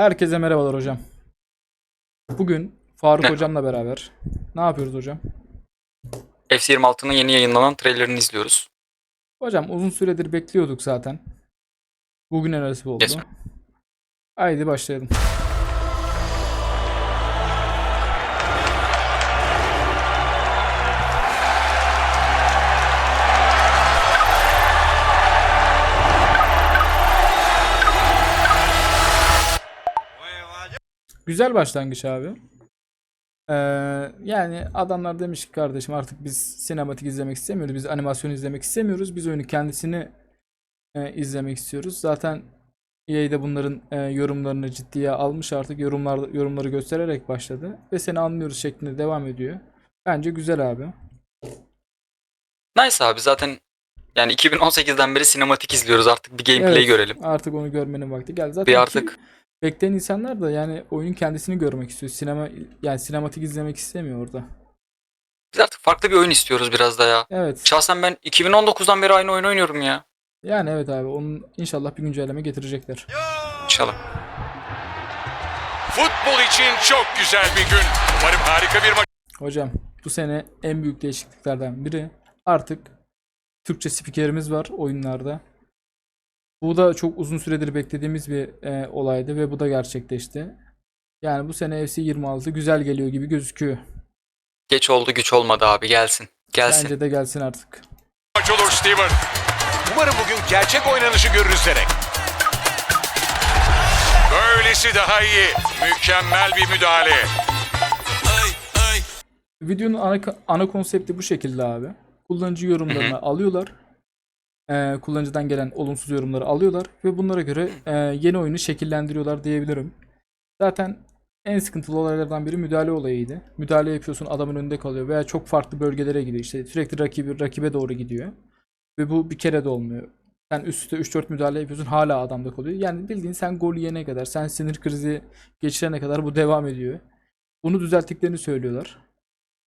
Herkese merhabalar hocam. Bugün Faruk Merhaba. hocamla beraber ne yapıyoruz hocam? FC26'nın yeni yayınlanan trailerini izliyoruz. Hocam uzun süredir bekliyorduk zaten. Bugün nasip oldu. Yes. Haydi başlayalım. Güzel başlangıç abi. Ee, yani adamlar demiş ki kardeşim artık biz sinematik izlemek istemiyoruz. Biz animasyon izlemek istemiyoruz. Biz oyunu kendisini e, izlemek istiyoruz. Zaten EA de bunların e, yorumlarını ciddiye almış artık yorumlar yorumları göstererek başladı ve seni anlıyoruz şeklinde devam ediyor. Bence güzel abi. Nice abi zaten yani 2018'den beri sinematik izliyoruz artık bir gameplay Evet, görelim. Artık onu görmenin vakti geldi. Zaten Bir kim- artık bekleyen insanlar da yani oyunun kendisini görmek istiyor. Sinema yani sinematik izlemek istemiyor orada. biz artık farklı bir oyun istiyoruz biraz da ya. Evet. Şahsen ben 2019'dan beri aynı oyun oynuyorum ya. Yani evet abi onun inşallah bir güncelleme getirecekler. İnşallah. Futbol için çok güzel bir gün. Umarım harika bir maç Hocam bu sene en büyük değişikliklerden biri artık Türkçe spikerimiz var oyunlarda. Bu da çok uzun süredir beklediğimiz bir e, olaydı ve bu da gerçekleşti. Yani bu sene FC 26 güzel geliyor gibi gözüküyor. Geç oldu güç olmadı abi gelsin. Gelsin. Bence de gelsin artık. olur Steven. Umarım bugün gerçek oynanışı görürüz Derek. Böylesi daha iyi. Mükemmel bir müdahale. Videonun ana, ana konsepti bu şekilde abi. Kullanıcı yorumlarını alıyorlar. Ee, kullanıcıdan gelen olumsuz yorumları alıyorlar ve bunlara göre e, yeni oyunu şekillendiriyorlar diyebilirim. Zaten en sıkıntılı olaylardan biri müdahale olayıydı. Müdahale yapıyorsun adamın önünde kalıyor veya çok farklı bölgelere gidiyor. İşte sürekli rakibi, rakibe doğru gidiyor. Ve bu bir kere de olmuyor. Sen üst üste 3-4 müdahale yapıyorsun hala adamda kalıyor. Yani bildiğin sen gol yiyene kadar, sen sinir krizi geçirene kadar bu devam ediyor. Bunu düzelttiklerini söylüyorlar.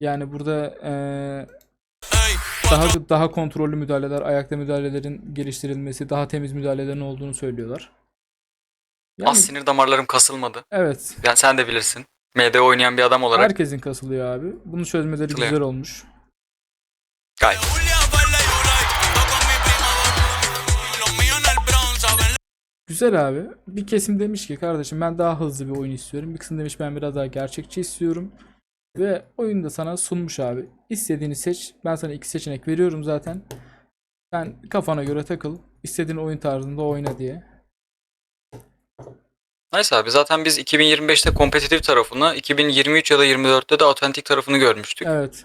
Yani burada eee, daha daha kontrollü müdahaleler, ayakta müdahalelerin geliştirilmesi, daha temiz müdahalelerin olduğunu söylüyorlar. Yani Az sinir damarlarım kasılmadı. evet, Yani sen de bilirsin. MD oynayan bir adam olarak herkesin kasılıyor abi. Bunu çözmeleri Katılıyorum. güzel olmuş. gayet. Güzel abi. Bir kesim demiş ki kardeşim ben daha hızlı bir oyun istiyorum. Bir kısım demiş ben biraz daha gerçekçi istiyorum. Ve oyunu da sana sunmuş abi. İstediğini seç. Ben sana iki seçenek veriyorum zaten. Sen kafana göre takıl. İstediğin oyun tarzında oyna diye. Nice abi zaten biz 2025'te kompetitif tarafını, 2023 ya da 24'te de autentik tarafını görmüştük. Evet.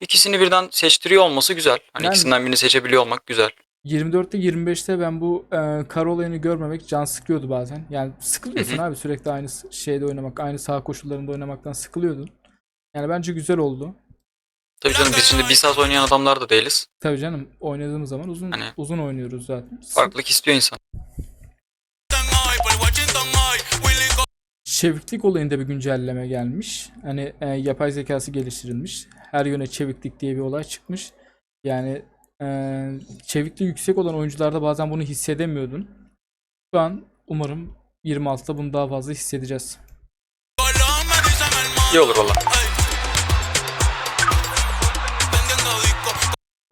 İkisini birden seçtiriyor olması güzel. Hani Yani- ikisinden birini seçebiliyor olmak güzel. 24'te 25'te ben bu e, kar olayını görmemek can sıkıyordu bazen. Yani sıkılıyorsun abi sürekli aynı şeyde oynamak, aynı saha koşullarında oynamaktan sıkılıyordun. Yani bence güzel oldu. Tabii canım biz şimdi bir saat oynayan adamlar da değiliz. Tabii canım oynadığımız zaman uzun Hani- uzun oynuyoruz zaten. Farklılık istiyor insan. Çeviklik olayında bir güncelleme gelmiş. Hani e, yapay zekası geliştirilmiş. Her yöne çeviklik diye bir olay çıkmış. Yani e, çevikliği yüksek olan oyuncularda bazen bunu hissedemiyordun. Şu an umarım 26'da bunu daha fazla hissedeceğiz. İyi olur valla.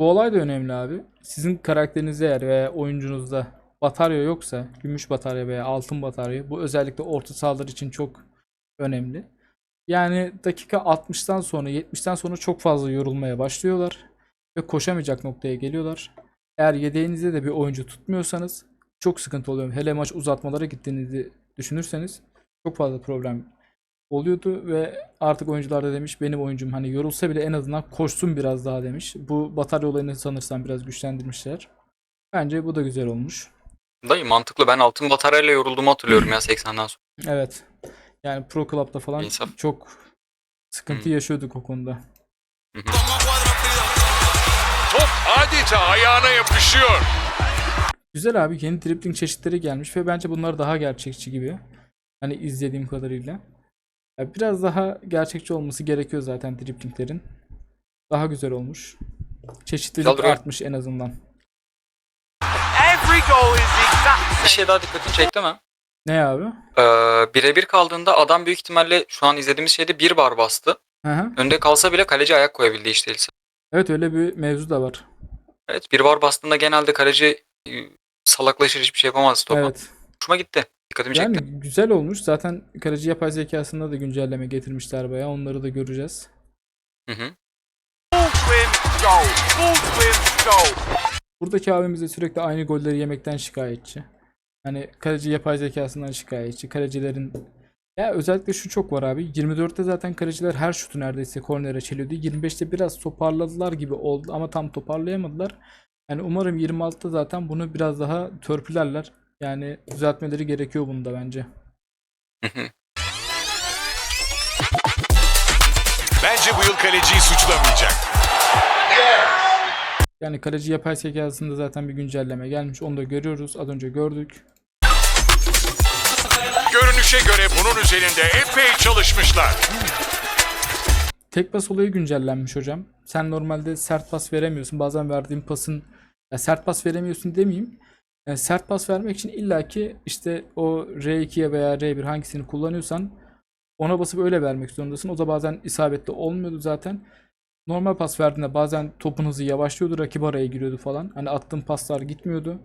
Bu olay da önemli abi. Sizin karakterinizde eğer veya oyuncunuzda batarya yoksa, gümüş batarya veya altın batarya bu özellikle orta sahalar için çok önemli. Yani dakika 60'tan sonra 70'ten sonra çok fazla yorulmaya başlıyorlar ve koşamayacak noktaya geliyorlar. Eğer yedeğinizde de bir oyuncu tutmuyorsanız çok sıkıntı oluyor. Hele maç uzatmalara gittiğinizi düşünürseniz çok fazla problem oluyordu ve artık oyuncular da demiş benim oyuncum hani yorulsa bile en azından koşsun biraz daha demiş. Bu batarya olayını sanırsam biraz güçlendirmişler. Bence bu da güzel olmuş. Dayı mantıklı. Ben altın bataryayla yorulduğumu hatırlıyorum ya 80'den sonra. Evet. Yani Pro Club'da falan İnsaf. çok sıkıntı Hmm. yaşıyorduk o konuda. Top adeta ayağına yapışıyor. Güzel abi yeni dribbling çeşitleri gelmiş ve bence bunlar daha gerçekçi gibi. Hani izlediğim kadarıyla. Biraz daha gerçekçi olması gerekiyor zaten dribblinglerin. Daha güzel olmuş. Çeşitlilik artmış en azından. Every goal is the exact Bir şey daha dikkatini çekti mi? Ne abi? Ee, birebir kaldığında adam büyük ihtimalle şu an izlediğimiz şeyde bir bar bastı. Hı hı. Önde kalsa bile kaleci ayak koyabildi hiç değilse. Evet öyle bir mevzu da var. Evet bir bar bastığında genelde kaleci e, salaklaşır hiçbir şey yapamaz topa. Evet. Hoşuma gitti. Dikkatimi Yani çekti. güzel olmuş. Zaten kaleci yapay zekasında da güncelleme getirmişler bayağı. Onları da göreceğiz. Hı hı. Buradaki abimiz de sürekli aynı golleri yemekten şikayetçi. Hani kaleci yapay zekasından şikayetçi. Kalecilerin ya özellikle şu çok var abi. 24'te zaten kaleciler her şutu neredeyse kornere çeliyordu. 25'te biraz toparladılar gibi oldu ama tam toparlayamadılar. Yani umarım 26'da zaten bunu biraz daha törpülerler. Yani düzeltmeleri gerekiyor bunda bence. Bence bu yıl kaleciyi suçlamayacak. Yani kaleci yapay zekasında zaten bir güncelleme gelmiş. Onu da görüyoruz. Az önce gördük. Görünüşe göre bunun üzerinde epey çalışmışlar. Tek pas olayı güncellenmiş hocam. Sen normalde sert pas veremiyorsun. Bazen verdiğin pasın ya sert pas veremiyorsun demeyeyim. Yani sert pas vermek için illaki işte o R2'ye veya R1 hangisini kullanıyorsan ona basıp öyle vermek zorundasın. O da bazen isabetli olmuyordu zaten. Normal pas verdiğinde bazen topun hızı yavaşlıyordu, rakip araya giriyordu falan. Hani attığın paslar gitmiyordu.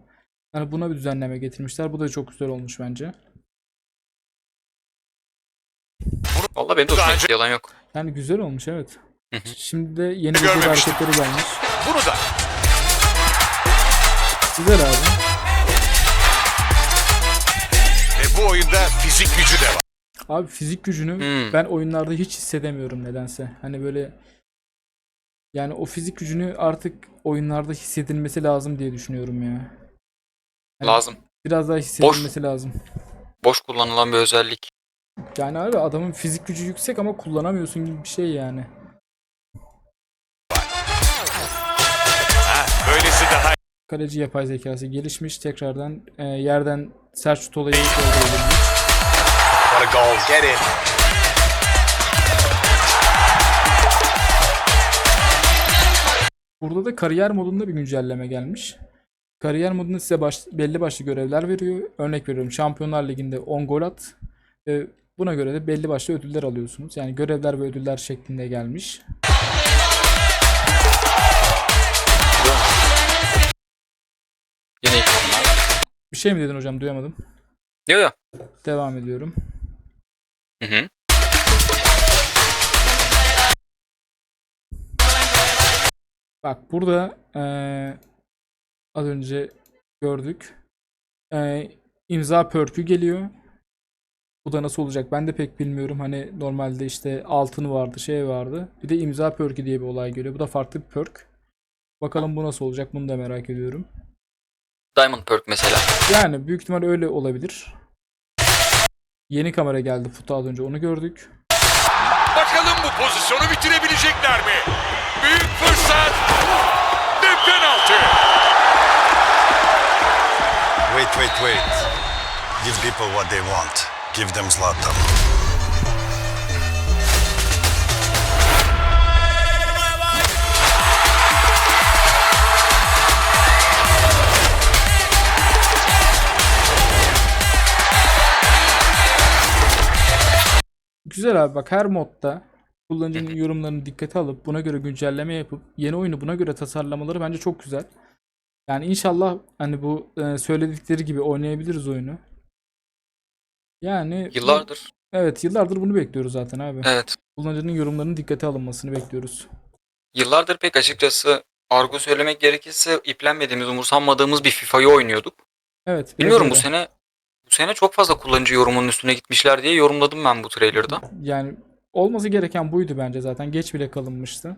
Yani buna bir düzenleme getirmişler. Bu da çok güzel olmuş bence. Valla benim de hoşuma gitti yalan yok. Yani güzel olmuş evet. Hı hı. Şimdi de yeni Görmemiştim. hareketleri gelmiş. Bunu da Güzel abi. Bu oyunda fizik gücü de var. Abi fizik gücünü Hmm. ben oyunlarda hiç hissedemiyorum nedense. Hani böyle yani o fizik gücünü artık oyunlarda hissedilmesi lazım diye düşünüyorum ya. Hani Lazım. Biraz daha hissedilmesi lazım. Boş kullanılan bir özellik. Yani abi adamın fizik gücü yüksek ama kullanamıyorsun gibi bir şey yani. Ha, böylesi daha Kaleci yapay zekası gelişmiş. Tekrardan e, yerden sert şut olayı öldürülmüş. What a goal. Get in. Burada da kariyer modunda bir güncelleme gelmiş. Kariyer modunda size baş- belli başlı görevler veriyor. Örnek veriyorum Şampiyonlar Ligi'nde 10 gol at. Ve buna göre de belli başlı ödüller alıyorsunuz. Yani görevler ve ödüller şeklinde gelmiş. Bir şey mi dedin hocam duyamadım. Yok yok. Devam ediyorum. Hı hı. Bak burada eee, az önce gördük. Eee imza pörkü geliyor. Bu da nasıl olacak ben de pek bilmiyorum. Hani normalde işte altın vardı, şey vardı. Bir de imza pörkü diye bir olay geliyor. Bu da farklı bir perk. Bakalım bu nasıl olacak bunu da merak ediyorum. Diamond Perk mesela. Yani büyük ihtimal öyle olabilir. Yeni kamera geldi Futa az önce onu gördük. Bakalım bu pozisyonu bitirebilecekler mi? Büyük fırsat ve penaltı. Wait, wait, wait. Give people what they want. Give them Zlatan. Güzel abi bak her modda kullanıcının yorumlarını dikkate alıp buna göre güncelleme yapıp yeni oyunu buna göre tasarlamaları bence çok güzel. Yani inşallah hani bu e, söyledikleri gibi oynayabiliriz oyunu. Yani Yıllardır. evet yıllardır bunu bekliyoruz zaten abi. Evet. Kullanıcının yorumlarının dikkate alınmasını bekliyoruz. Yıllardır pek açıkçası argo söylemek gerekirse iplenmediğimiz, umursanmadığımız bir FIFA'yı oynuyorduk. Evet. Bilmiyorum bu sene bu sene çok fazla kullanıcı yorumunun üstüne gitmişler diye yorumladım ben bu trailer'da. Yani olması gereken buydu bence zaten. Geç bile kalınmıştı.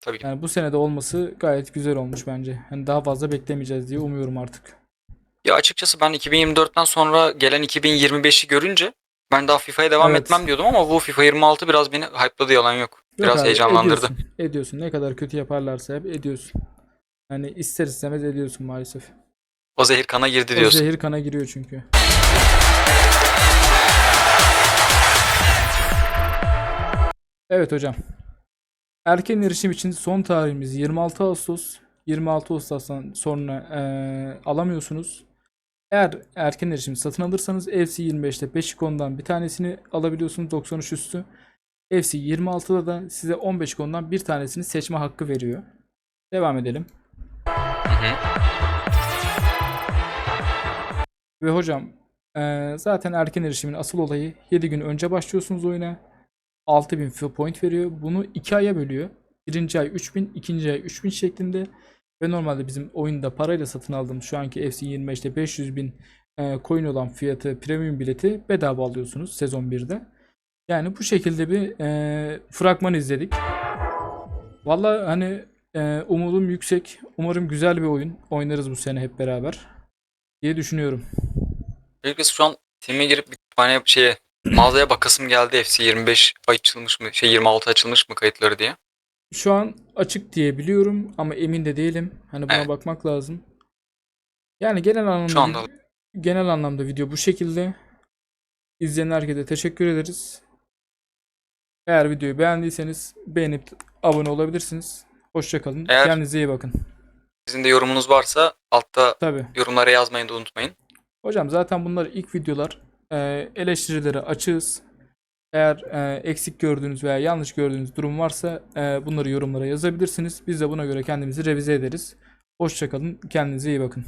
Tabii. Yani bu senede olması gayet güzel olmuş bence. Hani daha fazla beklemeyeceğiz diye umuyorum artık. Ya açıkçası ben 2024'ten sonra gelen 2025'i görünce ben daha FIFA'ya devam Evet. etmem diyordum ama bu FIFA 26 biraz beni hype'ladı yalan yok. Yok Biraz abi, heyecanlandırdı. Ediyorsun, ediyorsun. Ne kadar kötü yaparlarsa hep ediyorsun. Hani ister istemez ediyorsun maalesef. O zehir kana girdi O diyorsun. zehir kana giriyor çünkü. Evet hocam. Erken erişim için son tarihimiz 26 Ağustos. 26 Ağustos'tan sonra eee, alamıyorsunuz. Eğer erken erişim satın alırsanız FC25'te 5 ikondan bir tanesini alabiliyorsunuz 93 üstü. FC26'da da size 15 ikondan bir tanesini seçme hakkı veriyor. Devam edelim. Ve hocam eee, zaten erken erişimin asıl olayı 7 gün önce başlıyorsunuz oyuna. 6000 fill point veriyor. Bunu 2 aya bölüyor. Birinci ay 3000, ikinci ay 3000 şeklinde. Ve normalde bizim oyunda parayla satın aldığımız şu anki FC25'te 500 bin e, coin olan fiyatı premium bileti bedava alıyorsunuz sezon 1'de. Yani bu şekilde bir e, fragman izledik. Valla hani e, umudum yüksek. Umarım güzel bir oyun oynarız bu sene hep beraber diye düşünüyorum. Öncelikle şu an Steam'e girip bir kütüphaneye şeye mağazaya bakasım geldi FC 25 açılmış mı şey 26 açılmış mı kayıtları diye. Şu an açık diye biliyorum ama emin de değilim. Hani buna Evet. bakmak lazım. Yani genel anlamda Şu anda genel anlamda video bu şekilde. İzleyen herkese teşekkür ederiz. Eğer videoyu beğendiyseniz beğenip abone olabilirsiniz. Hoşça kalın. Eğer- Kendinize iyi bakın. sizin de yorumunuz varsa altta Tabii. yorumlara yazmayı da unutmayın. Hocam zaten bunlar ilk videolar. Ee, eleştirilere açığız. Eğer e, eksik gördüğünüz veya yanlış gördüğünüz durum varsa e, bunları yorumlara yazabilirsiniz. Biz de buna göre kendimizi revize ederiz. Hoşça kalın. Kendinize iyi bakın.